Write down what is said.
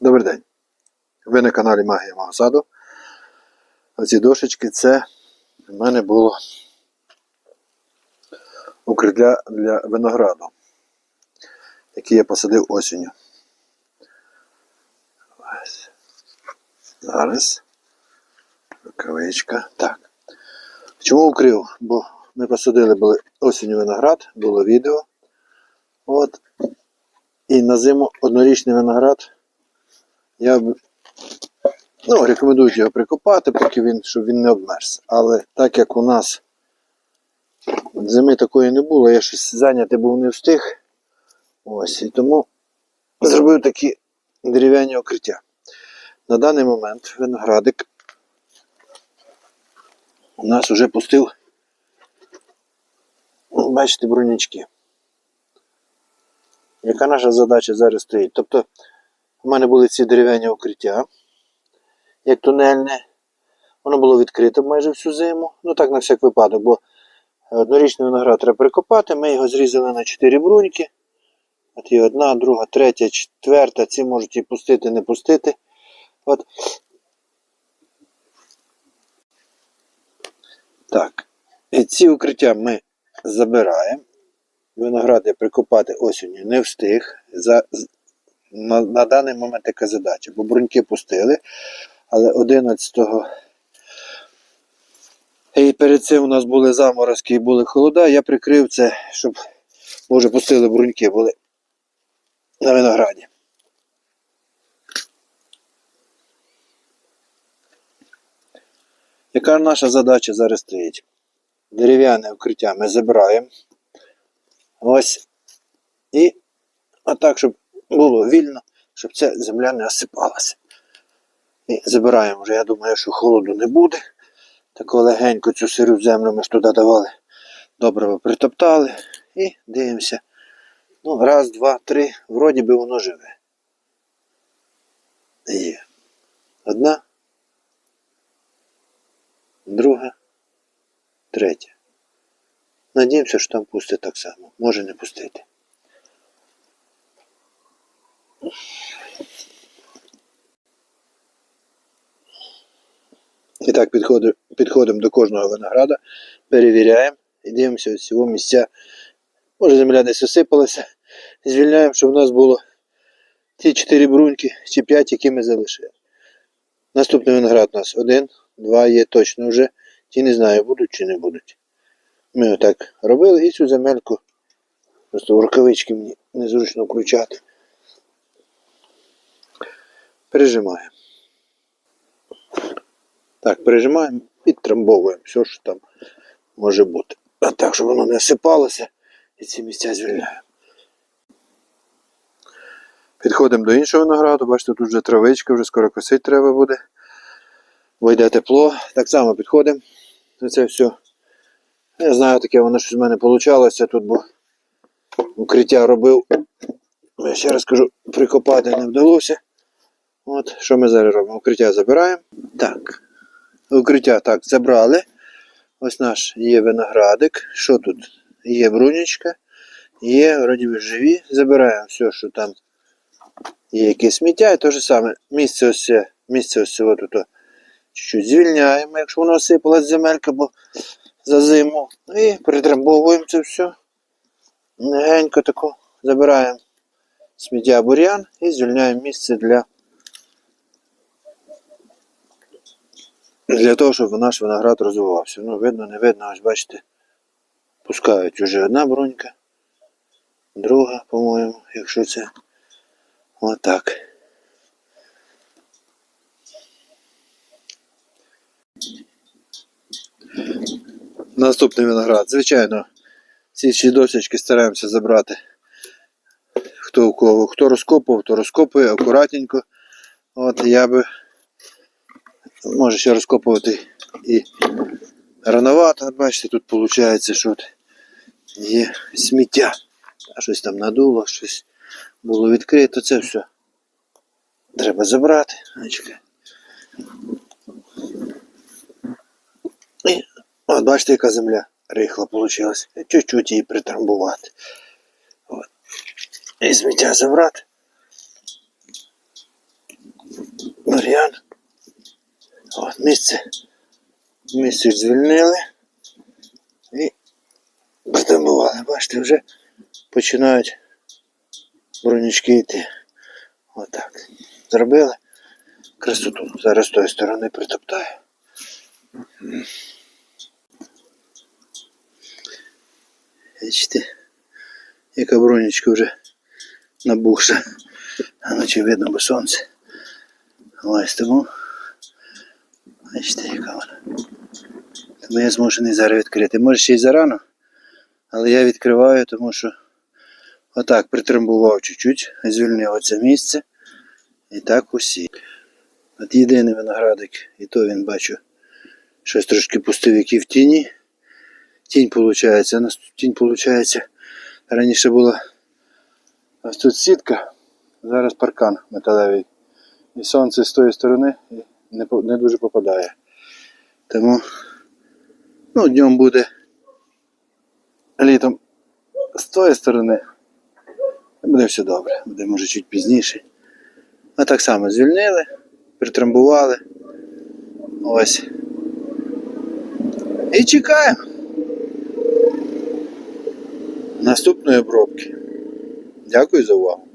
Добрий день. Ви на каналі Магія мого саду. Оці дошечки це в мене було укриття для винограду, які я посадив осінню. Зараз. Рукавичка. Так. Чому укрив? Бо ми посадили були осінню виноград, було відео. От. І на зиму однорічний виноград я б- ну, рекомендую його прикопати, поки він, щоб він не обмерз. Але так як у нас зими такої не було, я щось зайнятий був не встиг. Ось, і тому зробив такі дерев'яні укриття. На даний момент виноградик у нас вже пустив, бачите, бронячки. Яка наша задача зараз стоїть? Тобто, у мене були ці дерев'яні укриття, як тунельне. Воно було відкрите майже всю зиму. Ну так на всяк випадок, бо однорічний виноград треба прикопати. Ми його зрізали на 4 бруньки. От є одна, друга, третя, четверта. Ці можуть і пустити, не пустити. От. Так. І ці укриття ми забираємо. Виноград я прикопати осінню не встиг. На, на даний момент така задача, бо бруньки пустили, але 11-го. І перед цим у нас були заморозки і були холода. Я прикрив це, щоб може пустили бруньки були на винограді. Яка наша задача зараз стоїть? Дерев'яне укриття ми забираємо. Ось. І отак, щоб було вільно, щоб ця земля не осипалася. І забираємо вже, я думаю, що холоду не буде. Таку легенько цю сиру землю ми ж туди давали. Добре притоптали і дивимося. Ну, раз, два, три. Вроді би воно живе. Є. Одна. Друга. Третя. Надіємося, що там пустить так само. Може не пустити. І так підходи- підходимо до кожного винограда, перевіряємо і дивимося ось його місця. Може земля десь осипалася. Звільняємо, щоб у нас було ті 4 бруньки чи 5, які ми залишили. Наступний виноград у нас один, два є точно вже. Ті не знаю, будуть чи не будуть. Ми отак робили і цю земельку. Просто в рукавички мені незручно включати. Пережимаємо. Так, пережимаємо, підтрамбовуємо все, що там може бути. А так, щоб воно не осипалося і ці місця звільняємо. Підходимо до іншого винограду, бачите, тут вже травичка, вже скоро косити треба буде. Бо йде тепло. Так само підходимо. Це все. Я знаю, таке воно щось в мене вийшло тут, бо укриття робив. Я ще раз кажу, прикопати не вдалося. От, що ми зараз робимо? Укриття забираємо. Так. Укриття так, забрали. Ось наш є виноградик. Що тут? Є брунічка, є вроді би живі. Забираємо все, що там є якесь сміття. І те ж саме місце ось місце ось цього тут. Чуть-чуть звільняємо, якщо воно осипалась земелька, бо за зиму. І притрамбовуємо це все. Легенько тако забираємо сміття бур'ян і звільняємо місце для для того, щоб наш виноград розвивався. Ну, видно, не видно, ось бачите, пускають вже одна бронька, друга, по-моєму, якщо це отак. Наступний виноград. Звичайно, ці ще досочки стараємося забрати. Хто у хто розкопував, то розкопує акуратненько. От я би може ще розкопувати і рановато. Бачите, тут виходить, що от є сміття. А щось там надуло, щось було відкрито, це все. Треба забрати. І, от бачите, яка земля рихла вийшла. Чуть-чуть її притрамбувати. От. І сміття забрати. бур'ян. От, місце. Місце звільнили. І притамбували. Бачите, вже починають бронячки йти. Отак. Зробили красоту. Зараз з тої сторони притоптаю. Бачите, яка бронечка вже набухша. А ночі видно, бо сонце. Ось тому. Бачите, яка вона. Тому я змушений зараз відкрити. Може ще й зарано, але я відкриваю, тому що отак притрамбував чуть-чуть, звільнив оце місце. І так усі. От єдиний виноградик, і то він бачу, щось трошки пустив, який в тіні. Тінь виходить, у нас тінь виходить. Раніше була ось тут сітка, зараз паркан металевий. І сонце з тої сторони не, не дуже попадає. Тому ну, днем буде літом з тої сторони. Буде все добре, буде може чуть пізніше. Ми так само звільнили, притрамбували. Ось. І чекаємо наступної обробки. Дякую за увагу.